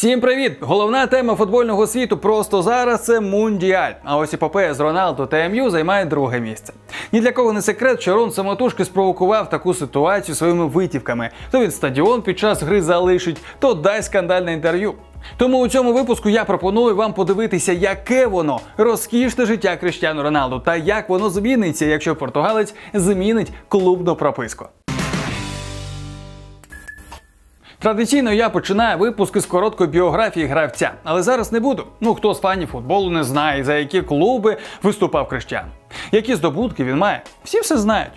Всім привіт! Головна тема футбольного світу просто зараз це Мундіаль. А ось епопея з Роналду та МЮ займає друге місце. Ні для кого не секрет, що Рон самотужки спровокував таку ситуацію своїми витівками. То він стадіон під час гри залишить, то дасть скандальне інтерв'ю. Тому у цьому випуску я пропоную вам подивитися, яке воно розкішне життя Криштіану Роналду та як воно зміниться, якщо португалець змінить клубну прописку. Традиційно я починаю випуски з короткої біографії гравця, але зараз не буду. Ну хто з фанів футболу не знає, за які клуби виступав Криштіан. Які здобутки він має, всі все знають.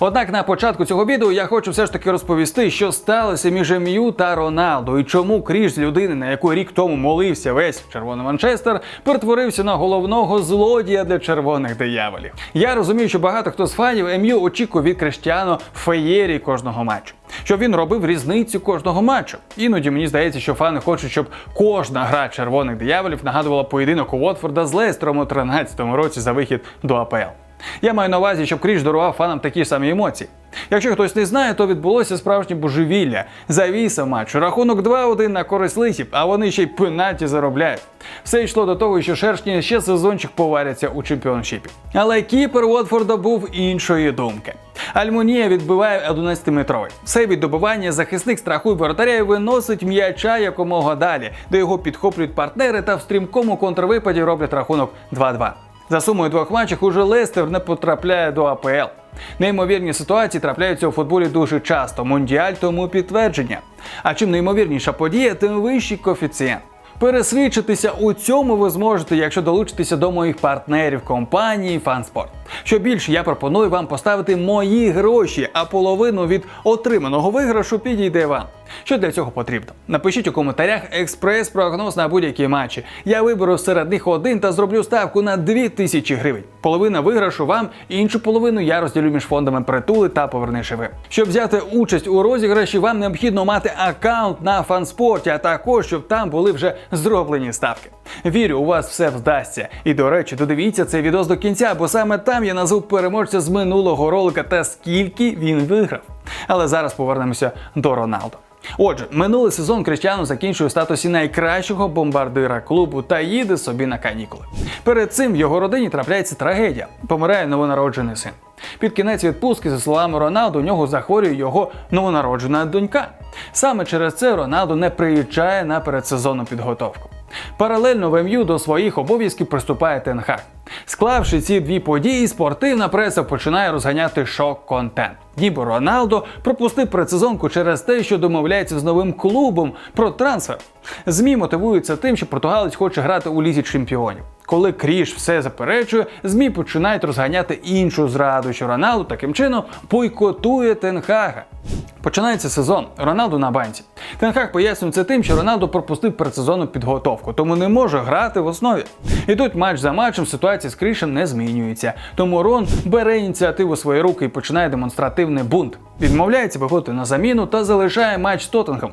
Однак на початку цього відео я хочу все ж таки розповісти, що сталося між МЮ та Роналдо, і чому Кріш з людини, на яку рік тому молився весь червоний Манчестер, перетворився на головного злодія для червоних дияволів. Я розумію, що багато хто з фанів МЮ очікує від Криштіано феєрії кожного матчу. Щоб він робив різницю кожного матчу. Іноді мені здається, що фани хочуть, щоб кожна гра червоних дияволів нагадувала поєдинок у Уотфорда з Лестером у 13-му році за вихід до АПЛ. Я маю на увазі, щоб Кріш дарував фанам такі самі емоції. Якщо хтось не знає, то відбулося справжнє божевілля. Завіса матчу. Рахунок 2-1 на користь лисів, а вони ще й пенаті заробляють. Все йшло до того, що шершні ще сезончик поваряться у чемпіоншіпі. Але кіпер Уотфорда був іншої думки. Альмунія відбиває 11-метровий. Все від добивання захисник страхує воротаря і виносить м'яча якомога далі, де його підхоплюють партнери та в стрімкому контрвипаді роблять рахунок 2-2. За сумою двох матчів уже Лестер не потрапляє до АПЛ. Неймовірні ситуації трапляються у футболі дуже часто. Мундіаль тому підтвердження. А чим неймовірніша подія, тим вищий коефіцієнт. Пересвідчитися у цьому ви зможете, якщо долучитеся до моїх партнерів компанії Фанспорт. Що більше, я пропоную вам поставити мої гроші, а половину від отриманого виграшу підійде вам. Що для цього потрібно? Напишіть у коментарях експрес-прогноз на будь-які матчі. Я виберу серед них один та зроблю ставку на 2000 гривень. Половина виграшу вам, іншу половину я розділю між фондами притули та поверни живи. Щоб взяти участь у розіграші, вам необхідно мати аккаунт на фанспорті, а також щоб там були вже зроблені ставки. Вірю, у вас все вдасться. І до речі, додивіться цей відос до кінця, бо саме там я назву переможця з минулого ролика та скільки він виграв. Але зараз повернемося до Роналду. Отже, минулий сезон Криштіану закінчує у статусі найкращого бомбардира клубу та їде собі на канікули. Перед цим в його родині трапляється трагедія. Помирає новонароджений син. Під кінець відпустки, за словами Роналду, у нього захворює його новонароджена донька. Саме через це Роналду не приїжджає на передсезонну підготовку. Паралельно в МЮ до своїх обов'язків приступає Тенхак. Склавши ці дві події, спортивна преса починає розганяти шок-контент. Ніби Роналдо пропустив предсезонку через те, що домовляється з новим клубом про трансфер. ЗМІ мотивуються тим, що португалець хоче грати у лізі чемпіонів. Коли Кріш все заперечує, ЗМІ починають розганяти іншу зраду, що Роналду таким чином бойкотує Тенхага. Починається сезон. Роналду на банці. Тенхак пояснює це тим, що Роналду пропустив предсезонну підготовку, тому не може грати в основі. І тут матч за матчем ситуація з Крішем не змінюється. Тому Рон бере ініціативу в свої руки і починає демонстративний бунт. Відмовляється виходити на заміну та залишає матч з Тоттенгем.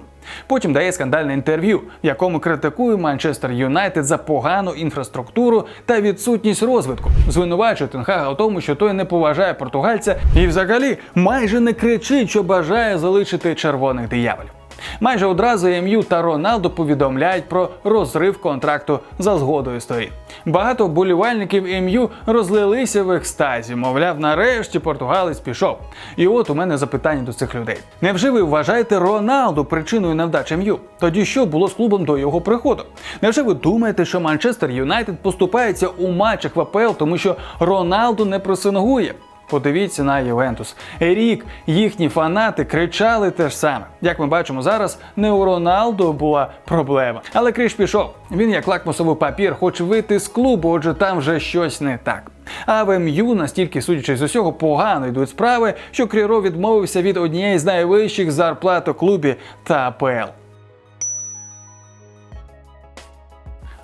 Потім дає скандальне інтерв'ю, в якому критикує Манчестер Юнайтед за погану інфраструктуру та відсутність розвитку. Звинувачує Тенхага у тому, що той не поважає португальця і, взагалі, майже не кричить, що бажає залишити червоних дияволів. Майже одразу МЮ та Роналду повідомляють про розрив контракту за згодою сторін. Багато вболівальників МЮ розлилися в екстазі, мовляв, нарешті португалець пішов. І от у мене запитання до цих людей: невже ви вважаєте Роналду причиною невдачі МЮ? Тоді що було з клубом до його приходу? Невже ви думаєте, що Манчестер Юнайтед поступається у матчах в АПЛ, тому що Роналду не пресингує? Подивіться на Ювентус. Рік їхні фанати кричали те ж саме. Як ми бачимо зараз, не у Роналду була проблема. Але Кріш пішов. Він, як лакмусовий папір, хоче вийти з клубу, отже, там вже щось не так. А в МЮ настільки, судячи з усього, погано йдуть справи, що Кріро відмовився від однієї з найвищих зарплат у клубі та АПЛ.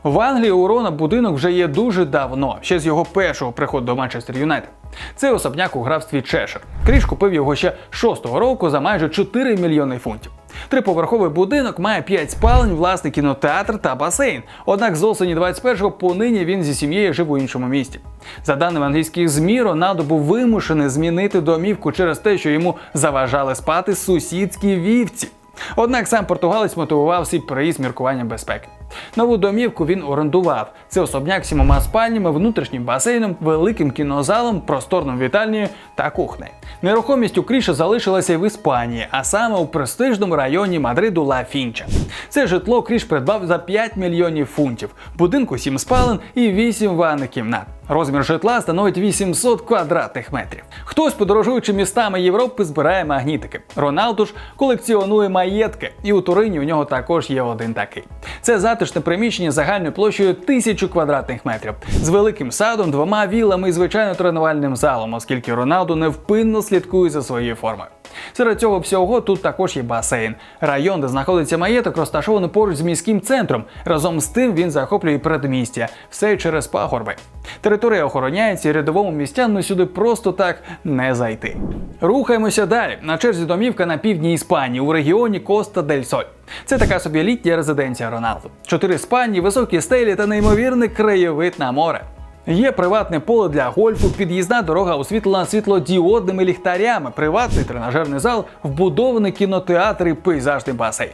В Англії у Рона будинок вже є дуже давно, ще з його першого приходу до Манчестер Юнайтед. Це особняк у графстві Чешир. Кріш купив його ще шостого року за майже 4 мільйони фунтів. Триповерховий будинок має 5 спалень, власний кінотеатр та басейн. Однак з осені 21-го понині він зі сім'єю жив у іншому місті. За даними англійських ЗМІ, Роналдо був вимушений змінити домівку через те, що йому заважали спати сусідські вівці. Однак сам португалець мотивував свій приїзд міркуванням безпеки. Нову домівку він орендував. Це особняк сімома спальнями, внутрішнім басейном, великим кінозалом, просторним вітальнею та кухнею. Нерухомість у Кріша залишилася і в Іспанії, а саме у престижному районі Мадриду Ла Фінча. Це житло Кріш придбав за 5 мільйонів фунтів. Будинку 7 спален і 8 ванних кімнат. Розмір житла становить 800 квадратних метрів. Хтось, подорожуючи містами Європи, збирає магнітики. Роналду ж колекціонує маєтки, і у Турині у нього також є один такий. Це затишне приміщення загальною площею тисячу квадратних метрів з великим садом, двома вілами і звичайно тренувальним залом, оскільки Роналду невпинно слідкує за своєю формою. Серед цього всього тут також є басейн. Район, де знаходиться маєток, розташований поруч з міським центром. Разом з тим він захоплює передмістя, все через пагорби. Територія охороняється і рядовому містяну сюди просто так не зайти. Рухаємося далі. На черзі домівка на півдні Іспанії у регіоні Коста дель Соль. Це така собі літня резиденція Роналду. Чотири спальні, високі стелі та неймовірний краєвид на море. Є приватне поле для гольфу, під'їзна дорога освітлена світлодіодними ліхтарями, приватний тренажерний зал, вбудований кінотеатр і пейзажний басейн.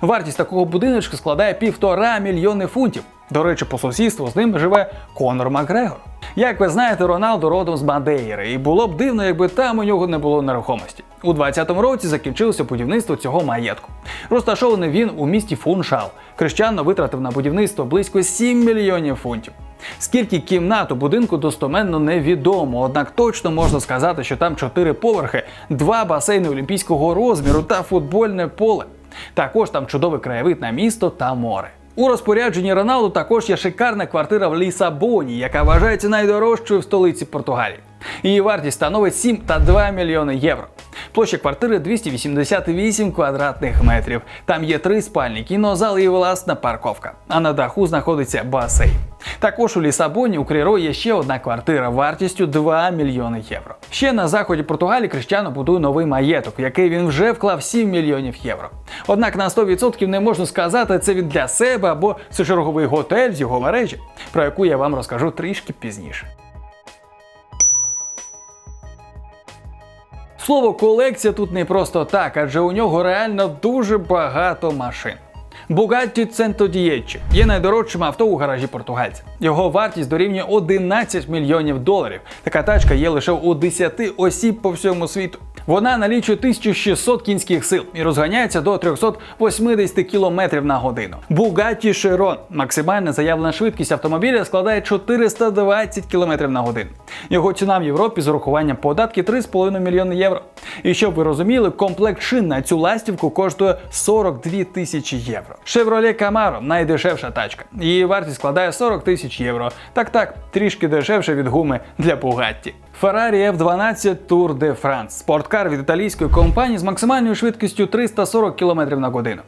Вартість такого будиночка складає півтора мільйони фунтів. До речі, по сусідству з ним живе Конор Макгрегор. Як ви знаєте, Роналдо родом з Мадейри, і було б дивно, якби там у нього не було нерухомості. У 2020 році закінчилося будівництво цього маєтку. Розташований він у місті Фуншал. Крещано витратив на будівництво близько 7 мільйонів фунтів. Скільки кімнат у будинку достоменно невідомо, однак точно можна сказати, що там чотири поверхи, два басейни олімпійського розміру та футбольне поле. Також там чудовий краєвид на місто та море. У розпорядженні Роналду також є шикарна квартира в Лісабоні, яка вважається найдорожчою в столиці Португалії. Її вартість становить 7 та 2 мільйони євро. Площа квартири 288 квадратних метрів. Там є три спальні, кінозал і власна парковка. А на даху знаходиться басейн. Також у Лісабоні у Кріро є ще одна квартира вартістю 2 мільйони євро. Ще на заході Португалії Криштиану будує новий маєток, який він вже вклав 7 мільйонів євро. Однак на 100% не можна сказати, це він для себе або це черговий готель з його мережі, про яку я вам розкажу трішки пізніше. Слово колекція тут не просто так, адже у нього реально дуже багато машин. Bugatti Centodieci є найдорожчим авто у гаражі португальця. Його вартість дорівнює 11 мільйонів доларів. Така тачка є лише у 10 осіб по всьому світу. Вона налічує 1600 кінських сил і розганяється до 380 км на годину. Bugatti Chiron – максимальна заявлена швидкість автомобіля складає 420 км на годину. Його ціна в Європі з урахуванням податків 3,5 мільйони євро. І щоб ви розуміли, комплект шин на цю ластівку коштує 42 тисячі євро. Chevrolet Camaro – найдешевша тачка. Її вартість складає 40 тисяч євро. Так так, трішки дешевше від гуми для Bugatti. Ferrari F12 Tour de France – спорткар від італійської компанії з максимальною швидкістю 340 км на годину.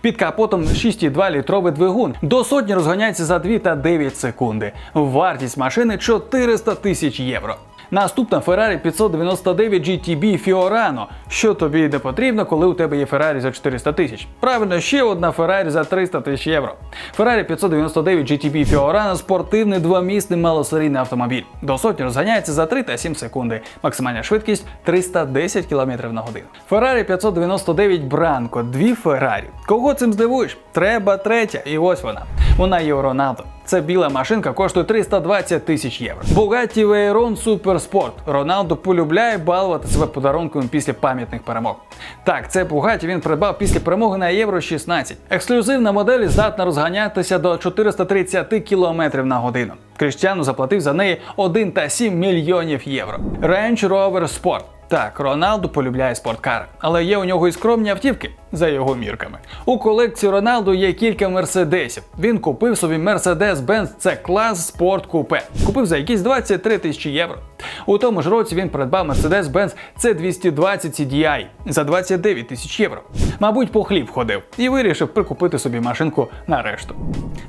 Під капотом 6,2 літровий двигун. До сотні розганяється за 2 та 9 секунди. Вартість машини 400 тисяч євро. Наступна Ferrari 599 GTB Fiorano. Що тобі не потрібно, коли у тебе є Ferrari за 400 тисяч? Правильно, ще одна Ferrari за 300 тисяч євро. Ferrari 599 GTB Fiorano – спортивний двомісний малосерійний автомобіль. До сотні розганяється за 3 та 7 секунди. Максимальна швидкість 310 км на годину. Ferrari 599 Branco. Дві Ferrari. Кого цим здивуєш? Треба третя. І ось вона. Вона є у Роналдо. Це біла машинка коштує 320 тисяч євро. Bugatti Veyron Super Sport. Роналдо полюбляє балувати себе подарунками після пам'ятних перемог. Так, це Bugatti він придбав після перемоги на Євро 16. Ексклюзивна модель здатна розганятися до 430 км на годину. Кріштіану заплатив за неї 1,7 мільйонів євро. Range Rover Sport. Так, Роналду полюбляє спорткари, але є у нього і скромні автівки за його мірками. У колекції Роналду є кілька мерседесів. Він купив собі Mercedes-Benz c клас Sport Coupe. Купив за якісь 23 тисячі євро. У тому ж році він придбав Mercedes-Benz C220 CDI за 29 тисяч євро. Мабуть, по хліб ходив і вирішив прикупити собі машинку на решту.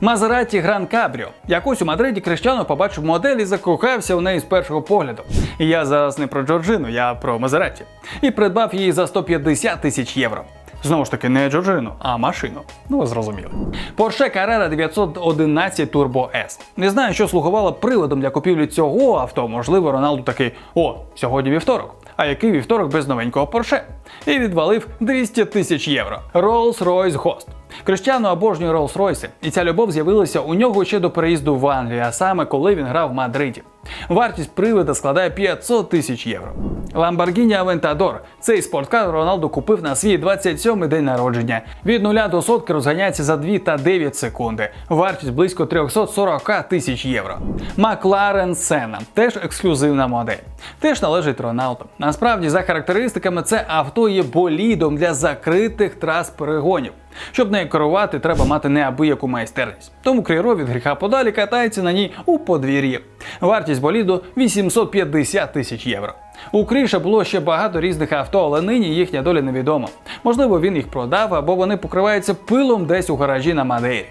Maserati Gran Cabrio. Якось у Мадриді Криштиану побачив модель і закохався у неї з першого погляду. І я зараз не про Джорджину, я про Мазераті. І придбав її за 150 тисяч євро. Знову ж таки, не Джорджину, а машину. Ну, ви зрозуміли. Porsche Carrera 911 Turbo S. Не знаю, що слугувало приводом для купівлі цього авто. Можливо, Роналду такий: о, сьогодні вівторок. а який вівторок без новенького Порше. І відвалив 200 тисяч євро. Rolls-Royce Ghost. Криштіану обожнює Rolls-Royce, і ця любов з'явилася у нього ще до переїзду в Англію, а саме коли він грав в Мадриді. Вартість привода складає 500 тисяч євро. Lamborghini Aventador. Цей спорткар Роналду купив на свій 27-й день народження. Від 0 до сотки розганяється за 2 та 9 секунди. Вартість близько 340 тисяч євро. Макларен Сена теж ексклюзивна модель. Теж належить Роналду. Насправді, за характеристиками, це авто є болідом для закритих трас перегонів. Щоб нею керувати, треба мати неабияку майстерність. Тому Кріро від гріха подалі катається на ній у подвір'ї. Вартість боліду 850 тисяч євро. У Кріша було ще багато різних авто, але нині їхня доля невідома. Можливо, він їх продав або вони покриваються пилом десь у гаражі на Мадейрі.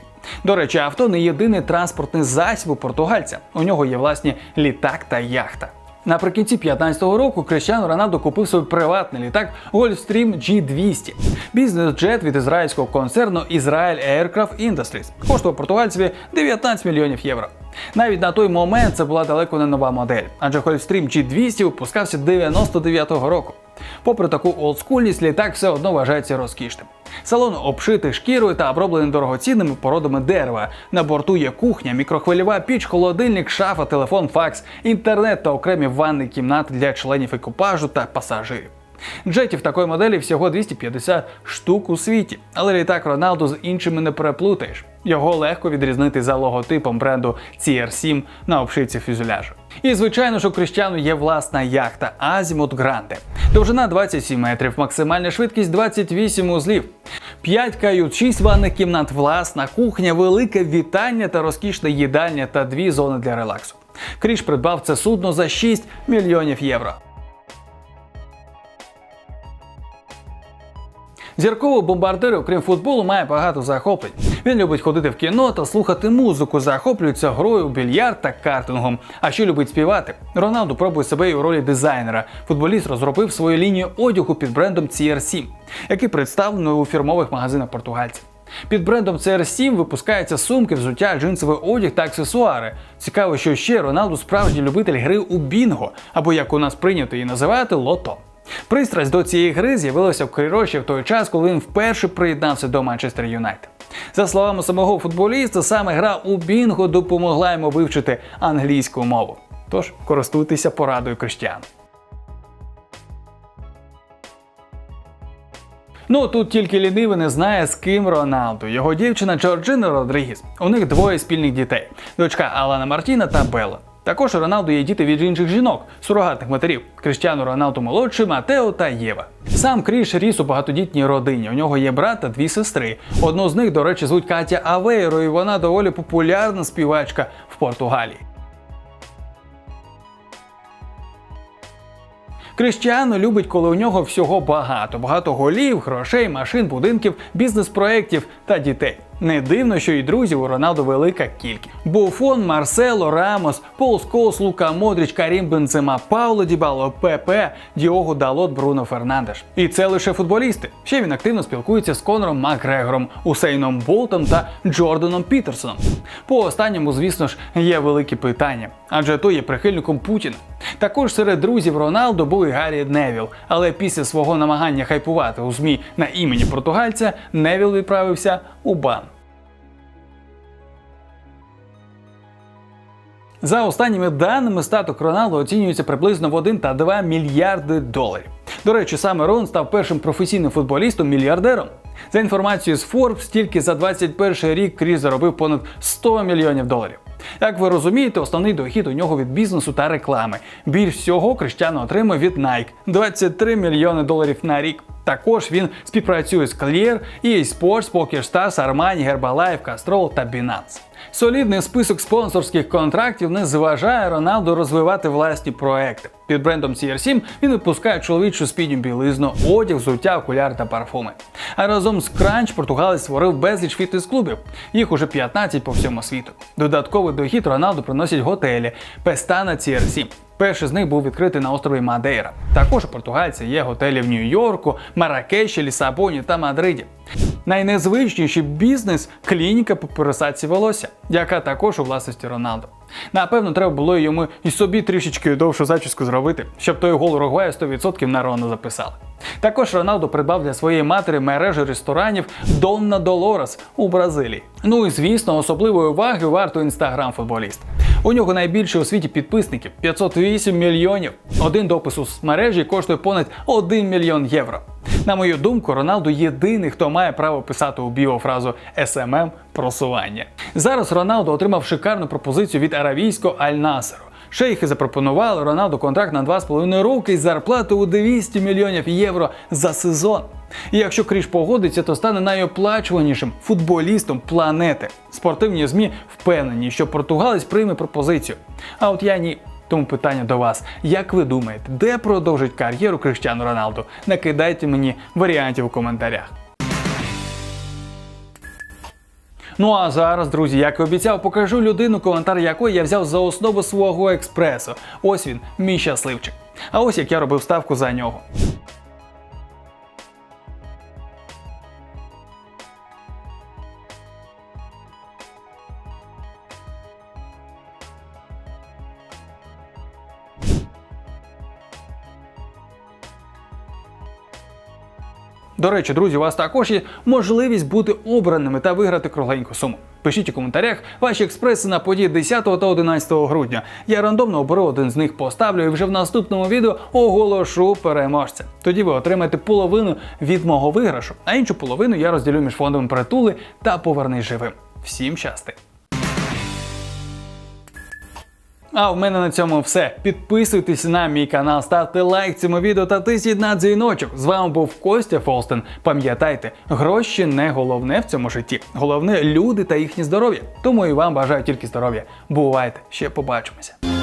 До речі, авто не єдиний транспортний засіб у португальця. У нього є власні літак та яхта. Наприкінці 2015 року Крищану Роналдо купив свій приватний літак Gulfstream G200. Бізнес-джет від ізраїльського концерну Israel Aircraft Industries. Коштував португальцеві 19 мільйонів євро. Навіть на той момент це була далеко не нова модель, адже Gulfstream G200 випускався 99-го року. Попри таку олдскульність, літак все одно вважається розкішним. Салон обшитий шкірою та оброблений дорогоцінними породами дерева. На борту є кухня, мікрохвильова піч, холодильник, шафа, телефон, факс, інтернет та окремі ванні кімнати для членів екіпажу та пасажирів. Джетів такої моделі всього 250 штук у світі, але літак Роналду з іншими не переплутаєш. Його легко відрізнити за логотипом бренду CR7 на обшивці фюзеляжу. І звичайно ж у Кріштіану є власна яхта Азімут Гранде. Довжина 27 метрів, максимальна швидкість 28 узлів. 5 кают, 6 ванних кімнат, власна кухня, велике вітання та розкішна їдальня та дві зони для релаксу. Кріш придбав це судно за 6 мільйонів євро. Зірковий бомбардир, окрім футболу, має багато захоплень. Він любить ходити в кіно та слухати музику, захоплюється грою більярд та картингом. А ще любить співати. Роналду пробує себе і у ролі дизайнера. Футболіст розробив свою лінію одягу під брендом CR7, який представлений у фірмових магазинах португальців. Під брендом CR7 випускаються сумки, взуття, джинсовий одяг та аксесуари. Цікаво, що ще Роналду справжній любитель гри у бінго, або як у нас прийнято її називати лото. Пристрасть до цієї гри з'явилася в Кріро в той час, коли він вперше приєднався до Манчестер Юнайтед. За словами самого футболіста, саме гра у Бінго допомогла йому вивчити англійську мову. Тож користуйтеся порадою Криштіану. Ну тут тільки лінивий не знає, з ким Роналду. Його дівчина Джорджина Родрігіс. У них двоє спільних дітей: дочка Алана Мартіна та Белла. Також у Роналду є діти від інших жінок, сурогатних матерів Кріштіану Роналду молодший, Матео та Єва. Сам Кріш ріс у багатодітній родині. У нього є брат та дві сестри. Одну з них, до речі, звуть Катя Авейро, і вона доволі популярна співачка в Португалії. Кріштіану любить, коли у нього всього багато: багато голів, грошей, машин, будинків, бізнес-проєктів та дітей. Не дивно, що і друзів у Роналду велика кількість. Буфон, Марсело, Рамос, Пол Сколс, Лука Модріч, Карім Бензема, Пауло Дібало, ПП, Діого Далот, Бруно Фернандеш. І це лише футболісти. Ще він активно спілкується з Конором Макгрегором, Усейном Болтом та Джорданом Пітерсоном. По останньому, звісно ж, є великі питання, адже той є прихильником Путіна. Також серед друзів Роналду був і Гаррі Невіл, але після свого намагання хайпувати у ЗМІ на імені португальця Невіл відправився у. За останніми даними, статок Роналду оцінюється приблизно в 1 та 2 мільярди доларів. До речі, саме Рон став першим професійним футболістом-мільярдером. За інформацією з Forbes, тільки за 21 рік Кріс заробив понад 100 мільйонів доларів. Як ви розумієте, основний дохід у нього від бізнесу та реклами. Більш всього Криштяно отримує від Nike – 23 мільйони доларів на рік. Також він співпрацює з Clear, EA Sports, PokerStars, Armani, Herbalife, Castrol та Binance. Солідний список спонсорських контрактів не зважає Роналду розвивати власні проекти. Під брендом CR7 він випускає чоловічу спідню білизну, одяг, взуття, окуляри та парфуми. А разом з Crunch португалець створив безліч фітнес-клубів. Їх уже 15 по всьому світу. Додатковий дохід Роналду приносять готелі Пестана CR7. Перший з них був відкритий на острові Мадейра. Також у португальці є готелі в Нью-Йорку, Маракеші, Лісабоні та Мадриді. найнезвичніший бізнес клініка по пересадці волосся, яка також у власності Роналду. Напевно, треба було йому і собі трішечки довшу зачіску зробити, щоб той гол Уругваю 100% на Рона записали. Також Роналду придбав для своєї матері мережу ресторанів Донна Долорес у Бразилії. Ну і звісно, особливої уваги варто інстаграм футболіст. У нього найбільше у світі підписників 508 мільйонів. Один допис у мережі коштує понад 1 мільйон євро. На мою думку, Роналду єдиний, хто має право писати у біофразу SMM просування. Зараз Роналду отримав шикарну пропозицію від аравійського Аль-Насеру. Шейхи запропонували Роналду контракт на 2,5 роки із зарплатою у 200 мільйонів євро за сезон. І якщо Кріш погодиться, то стане найоплачуванішим футболістом планети. Спортивні ЗМІ впевнені, що португалець прийме пропозицію. А от я ні. Тому питання до вас: як ви думаєте, де продовжить кар'єру Криштіану Роналду? Накидайте мені варіантів у коментарях. Ну а зараз, друзі, як і обіцяв, покажу людину, коментар якої я взяв за основу свого експресу. Ось він, мій щасливчик. А ось як я робив ставку за нього. До речі, друзі, у вас також є можливість бути обраними та виграти кругленьку суму. Пишіть у коментарях ваші експреси на події 10 та 11 грудня. Я рандомно оберу один з них, поставлю і вже в наступному відео оголошу переможця. Тоді ви отримаєте половину від мого виграшу, а іншу половину я розділю між фондом притули та повернись живим. Всім щасти! А в мене на цьому все. Підписуйтесь на мій канал, ставте лайк цьому відео та тисніть на дзвіночок. З вами був Костя Фолстен. Пам'ятайте, гроші не головне в цьому житті. Головне люди та їхнє здоров'я. Тому і вам бажаю тільки здоров'я. Бувайте, ще побачимося.